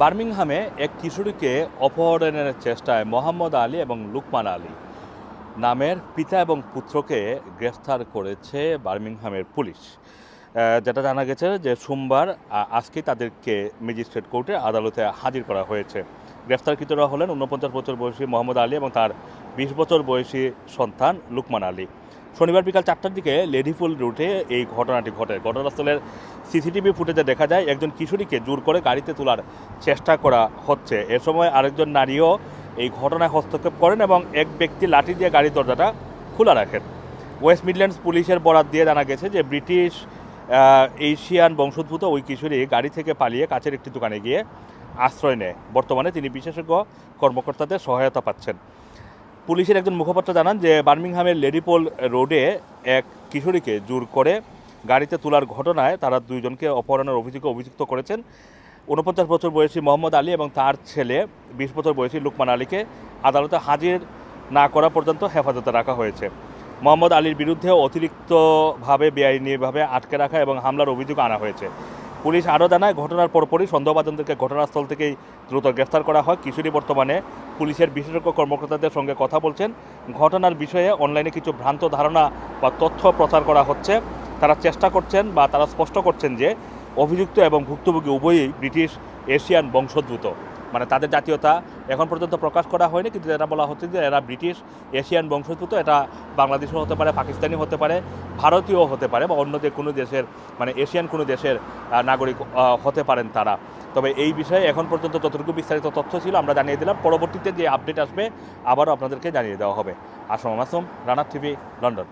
বার্মিংহামে এক কিশোরীকে অপহরণের চেষ্টায় মোহাম্মদ আলী এবং লুকমান আলী নামের পিতা এবং পুত্রকে গ্রেফতার করেছে বার্মিংহামের পুলিশ। যেটা জানা গেছে যে সোমবার আজকে তাদেরকে ম্যাজিস্ট্রেট কোর্টে আদালতে হাজির করা হয়েছে। গ্রেফতারকৃতরা হলেন ঊনপঞ্চাশ বছর বয়সী মোহাম্মদ আলী এবং তার বিশ বছর বয়সী সন্তান লুকমান আলী। শনিবার বিকাল চারটার দিকে লেডিফুল রুটে এই ঘটনাটি ঘটে। ঘটনাস্থলের সিসিটিভি ফুটেজে দেখা যায়, একজন কিশোরীকে জোর করে গাড়িতে তোলার চেষ্টা করা হচ্ছে। এ সময় আরেকজন নারীও এই ঘটনায় হস্তক্ষেপ করেন এবং এক ব্যক্তি লাঠি দিয়ে গাড়ির দরজাটা খোলা রাখেন। ওয়েস্ট মিডল্যান্ডস পুলিশের বরাত দিয়ে জানা গেছে যে ব্রিটিশ এশিয়ান বংশোদ্ভূত ওই কিশোরী গাড়ি থেকে পালিয়ে কাছের একটি দোকানে গিয়ে আশ্রয় নেয়। বর্তমানে তিনি বিশেষজ্ঞ কর্মকর্তাদের সহায়তা পাচ্ছেন। পুলিশের একজন মুখপাত্র জানান যে বার্মিংহামের লেডিপোল রোডে এক কিশোরীকে জোর করে গাড়িতে তোলার ঘটনায় তারা দুইজনকে অপহরণের অভিযোগে অভিযুক্ত করেছেন। ঊনপঞ্চাশ বছর বয়সী মোহাম্মদ আলী এবং তার ছেলে বিশ বছর বয়সী লুকমান আলীকে আদালতে হাজির না করা পর্যন্ত হেফাজতে রাখা হয়েছে। মোহাম্মদ আলীর বিরুদ্ধে অতিরিক্তভাবে বেআইনিভাবে আটকে রাখা এবং হামলার অভিযোগ আনা হয়েছে। পুলিশ আরও জানায়, ঘটনার পরপরই সন্দেহভাজনদেরকে ঘটনাস্থল থেকেই দ্রুত গ্রেফতার করা হয়। কিশোরী বর্তমানে পুলিশের বিশেষজ্ঞ কর্মকর্তাদের সঙ্গে কথা বলছেন। ঘটনার বিষয়ে অনলাইনে কিছু ভ্রান্ত ধারণা বা তথ্য প্রচার করা হচ্ছে। তারা চেষ্টা করছেন বা তারা স্পষ্ট করছেন যে অভিযুক্ত এবং ভুক্তভোগী উভয়ই ব্রিটিশ এশিয়ান বংশোদ্ভূত। মানে তাদের জাতীয়তা এখন পর্যন্ত প্রকাশ করা হয়নি, কিন্তু এটা বলা হচ্ছে যে এরা ব্রিটিশ, এশিয়ান বংশোদ্ভূত, এটা বাংলাদেশও হতে পারে পাকিস্তানি হতে পারে ভারতীয় হতে পারে, বা অন্য যে কোনো দেশের মানে এশিয়ান কোনো দেশের নাগরিক হতে পারেন তারা। তবে এই বিষয়ে এখন পর্যন্ত যতটুকু বিস্তারিত তথ্য ছিল, আমরা জানিয়ে দিলাম, পরবর্তীতে যে আপডেট আসবে, আবারও আপনাদেরকে জানিয়ে দেওয়া হবে। আসম মাসুম রানার টিভি, লন্ডন।